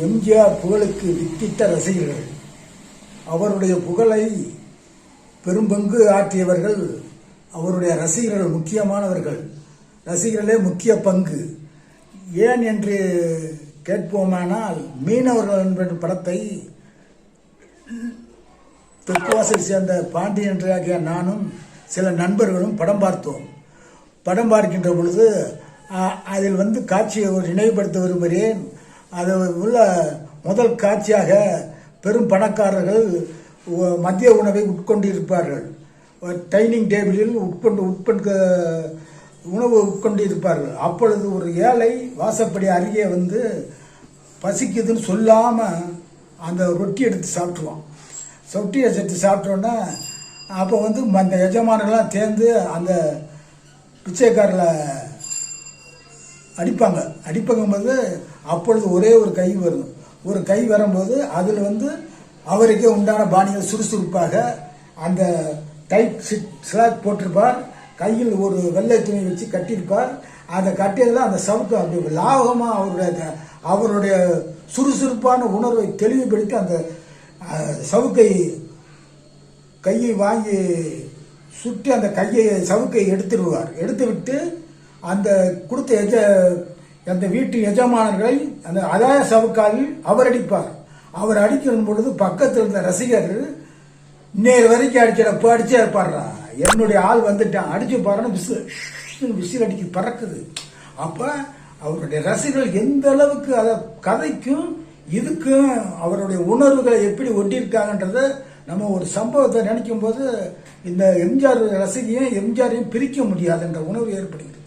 எம்ஜிஆர் புகழுக்கு வித்திட்ட ரசிகர்கள். அவருடைய புகழை பெரும்பங்கு ஆற்றியவர்கள் அவருடைய ரசிகர்கள் முக்கியமானவர்கள். ரசிகர்களே முக்கிய பங்கு. ஏன் என்று கேட்போமானால் மீனவர்கள் என்ற படத்தை தெற்குவாசை சேர்ந்த பாண்டியன்றாகிய நானும் சில நண்பர்களும் படம் பார்த்தோம். படம் பார்க்கின்ற பொழுது அ- அதில் வந்து காட்சியை நினைவுபடுத்த விரும்புகிறேன். அது உள்ள முதல் காட்சியாக பெரும் பணக்காரர்கள் மதிய உணவை உட்கொண்டிருப்பார்கள். டைனிங் டேபிளில் உட்கொண்டு உட்கொண்டு உணவு உட்கொண்டு இருப்பார்கள் அப்பொழுது ஒரு ஏழை வாசப்படி அருகே வந்து பசிக்குதுன்னு சொல்லாமல் அந்த ரொட்டி எடுத்து சாப்பிட்ருவான் ரொட்டி எடுத்து சாப்பிட்டோன்னே அப்போ வந்து அந்த எஜமானர்கள்லாம் சேர்ந்து அந்த பிச்சைக்காரில் அடிப்பாங்க. அடிப்பாங்கும்போது அப்பொழுது ஒரே ஒரு கை வரும் ஒரு கை வரும்போது அதில் வந்து அவருக்கே உண்டான பாணியில் சுறுசுறுப்பாக அந்த டைட் சிட் ஸ்லாக் போட்டிருப்பார். கையில் ஒரு வெள்ளை துணி வச்சு கட்டியிருப்பார். அந்த கட்டியதில் அந்த சவுக்கு அப்படி லாபகமாக அவருடைய அவருடைய சுறுசுறுப்பான உணர்வை தெளிவுபடுத்தி அந்த சவுக்கை கையை வாங்கி சுற்றி அந்த கையை சவுக்கை எடுத்துடுவார். எடுத்து விட்டு அந்த கொடுத்த எஜ அந்த வீட்டு எஜமானர்களை அந்த அதாய சவுக்காலில் அவர் அடிப்பார். அவர் அடிக்கிற பொழுது பக்கத்தில் இருந்த ரசிகர் நேர் வரைக்கும் அடிக்கிறப்ப அடிச்சே பாடுறா என்னுடைய ஆள் வந்துட்டான் அடிச்சு பாருன்னு விசில் விசில் அடிக்க பறக்குது. அப்ப அவருடைய ரசிகர்கள் எந்த அளவுக்கு அதை கதைக்கும் இதுக்கும் அவருடைய உணர்வுகளை எப்படி ஒட்டியிருக்காங்கன்றத நம்ம ஒரு சம்பவத்தை நினைக்கும் போது இந்த எம்ஜிஆர் ரசிகையும் எம்ஜிஆரையும் பிரிக்க முடியாதுன்ற உணர்வு ஏற்படுகிறது.